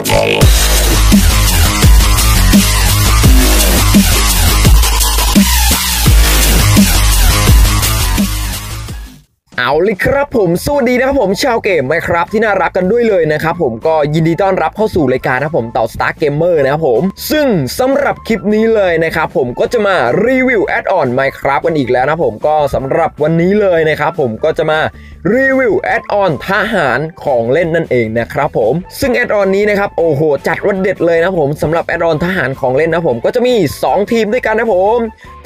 Bye. เอาเลยครับผมสวัสดีนะครับผมชาวเกมไหมครับ ที่น่ารักกันด้วยเลยนะครับผมก็ยินดีต้อนรับเข้าสู่รายการนะผมเต่า Star Gamer นะครับผม ซึ่งสำหรับคลิปนี้เลยนะครับผมก็จะมารีวิวแอดออน Minecraft กันอีกแล้วนะผมก็สำหรับวันนี้เลยนะครับผมก็จะมารีวิวแอดออนทหารของเล่นนั่นเองนะครับผมซึ่งแอดออนนี้นะครับโอ้โหจัดวันเด็ดเลยนะผมสำหรับแอดออนทหารของเล่นนะผมก็จะมี 2 ทีมด้วยกันนะผม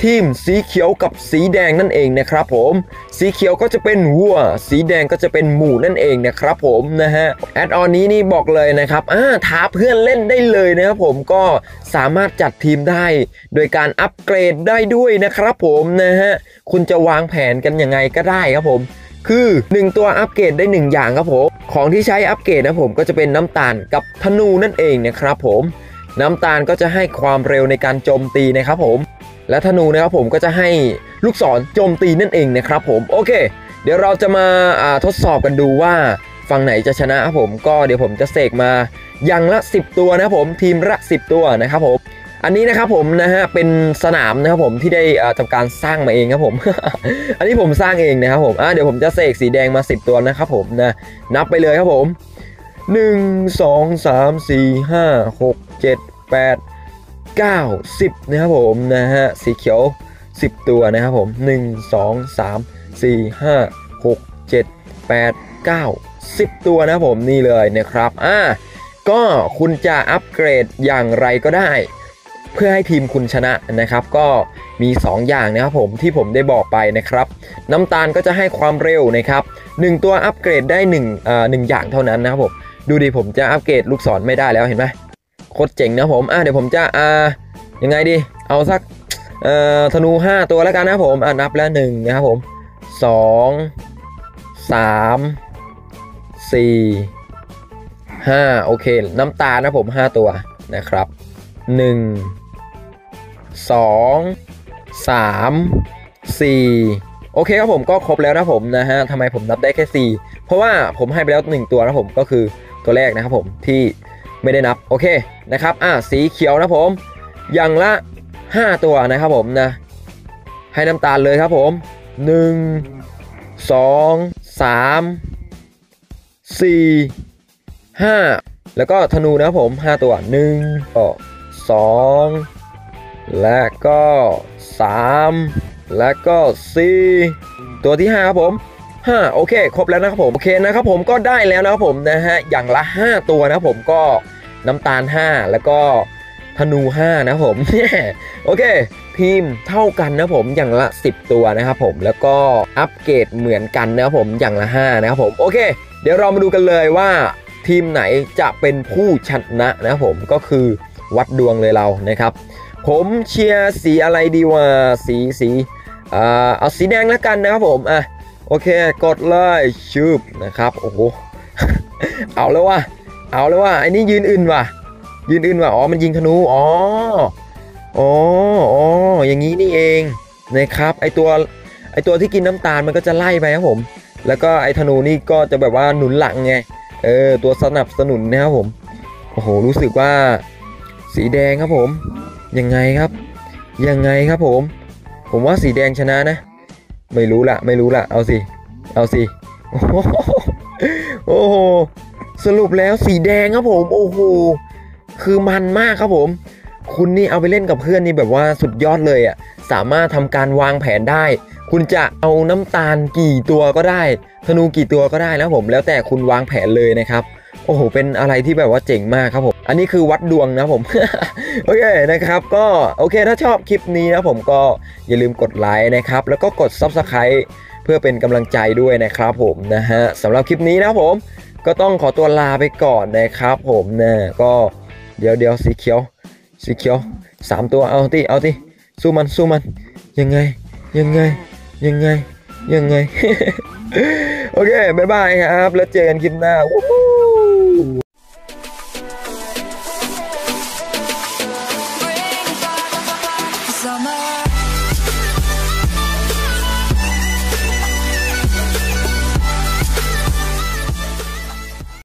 ทีมสีเขียวกับสีแดงนั่นเองนะครับผม สีเขียวก็จะเป็นวัว สีแดงก็จะเป็นหมูนั่นเองนะครับผมนะฮะแอดออนนี้นี่บอกเลยนะครับอ่าท้าเพื่อนเล่นได้เลยนะครับผมก็สามารถจัดทีมได้ โดยการอัปเกรดได้ด้วยนะครับผมนะฮะคุณจะวางแผนกันยังไงก็ได้ครับผมคือ 1 ตัวอัปเกรดได้ 1 อย่างครับผม ของที่ใช้อัปเกรดนะผมก็จะเป็นน้ำตาลกับธนูนั่นเองนะครับผม น้ำตาลก็จะให้ความเร็วในการโจมตีนะครับผม และธนูนะครับผมก็จะให้ลูกศรโจมตีนั่นเองนะครับผม โอเค เดี๋ยวเราจะมาทดสอบกันดูว่าฝั่งไหนจะชนะครับผมก็เดี๋ยวผมจะเสกมาอย่างละ 10 ตัวนะครับผมทีมละ 10 ตัวนะครับผมอันนี้นะครับผมนะฮะเป็นสนามนะครับผมที่ได้อ่าทำการสร้างมาเองครับผม อันนี้ผมสร้างเองนะครับผมอะเดี๋ยวผมจะเสกสีแดงมา 10 ตัวนะครับผมนะนับไปเลยครับผม 1 2 3 4 5 6 7 8 9 10นะครับผมนะฮะสีเขียว 10 ตัวนะครับผม 1 2 3 4 5 6 7 8 9 10 ตัวนะผมนี่เลยนะครับอ่าก็คุณจะอัปเกรดอย่างไรก็ได้ เพื่อให้ทีมคุณชนะนะครับ ก็มี 2 อย่างนะครับผมที่ผมได้บอกไปนะครับ น้ำตาลก็จะให้ความเร็วนะครับ 1 ตัวอัปเกรดได้1อ่า1อย่างเท่านั้นนะครับผมดูดิผมจะอัปเกรดลูกศรไม่ได้แล้วเห็นไหมโคตรเจ๋งนะผมอะเดี๋ยวผมจะอ่ายังไงดี เอาสักเอ่อธนู 5 ตัวแล้วกันนะผมอะนับแล้ว1นะครับผม 2 3 4 5โอเค น้ำตาลนะผม5ตัวนะครับ1 2 3 4โอเคครับผมก็ครบแล้วนะผมนะฮะทำไมผมนับได้แค่ 4 เพราะว่าผมให้ไปแล้ว 1 ตัวนะผมก็คือตัวแรกนะครับผมที่ไม่ได้นับโอเคนะครับอะสีเขียวนะผมอย่างละ 5 ตัวนะครับผมนะให้น้ำตาลเลยครับผม 1 2 3 4 5แล้วก็ธนูนะครับผม5ตัว1ก็2และก็3และก็4ตัวที่5ครับผม5โอเค ครบแล้วนะครับผมโอเคนะครับผมก็ได้แล้วนะครับผมนะฮะอย่างละ 5 ตัวนะครับผมก็น้ำตาล 5 แล้วก็ธนู 5 นะครับผมโอเค ทีมเท่ากันนะผมอย่างละ 10 ตัวนะครับผมแล้วก็อัปเกรดเหมือนกันนะครับผมอย่างละ 5 นะครับผมโอเค เดี๋ยวเรามาดูกันเลยว่าทีมไหนจะเป็นผู้ชนะนะครับผมก็คือวัดดวงเลยเรานะครับ ผมเชียร์สีอะไรดีวะสีสีอ่าเอาสีแดงแล้วกันนะครับผมอะโอเคกดเลยชืบนะครับโอ้โหเอาแล้วว่ะเอาแล้วว่ะไอ้นี่ยืนอื่นว่ะยืนอื่นว่ะอ๋อมันยิงธนูอ๋อ อ๋ออ๋ออย่างนี้นี่เองนะครับ ไอตัวไอตัวที่กินน้ำตาลมันก็จะไล่ไปครับผม แล้วก็ไอธนูนี่ก็จะแบบว่าหนุนหลังไง เออตัวสนับสนุนนะครับผม โอ้โหรู้สึกว่าสีแดงครับผม ยังไงครับ ยังไงครับผม ผมว่าสีแดงชนะนะ ไม่รู้ละไม่รู้ละเอาสิ เอาสิ โอ้โหโอ้โหสรุปแล้วสีแดงครับผม โอ้โห คือมันมากครับผม คุณนี่เอาไปเล่นกับเพื่อนนี่แบบว่าสุดยอดเลยอะ่ะสามารถทำการวางแผนได้ คุณจะเอาน้ำตาลกี่ตัวก็ได้ ธนูกี่ตัวก็ได้นะผมแล้วแต่คุณวางแผนเลยนะครับโอ้โห เป็นอะไรที่แบบว่าเจ๋งมากครับผม อันนี้คือวัดดวงนะผม โอเคนะครับ ก็โอเคถ้าชอบคลิปนี้นะผมก็อย่าลืมกดไลค์นะครับ แล้วก็กด Subscribe เพื่อเป็นกำลังใจด้วยนะครับผมนะฮะสำหรับคลิปนี้นะผม ก็ต้องขอตัวลาไปก่อนนะครับผมนะก็เดี๋ยวเดี๋ยวสีเขียว สีเขียวสามตัวเอาที่เอาที่สู้มันสู้มัน ยังไงยังไงยังไงยังไง โอเค บ๊ายบายครับ แล้วเจอกันคลิปหน้าวู้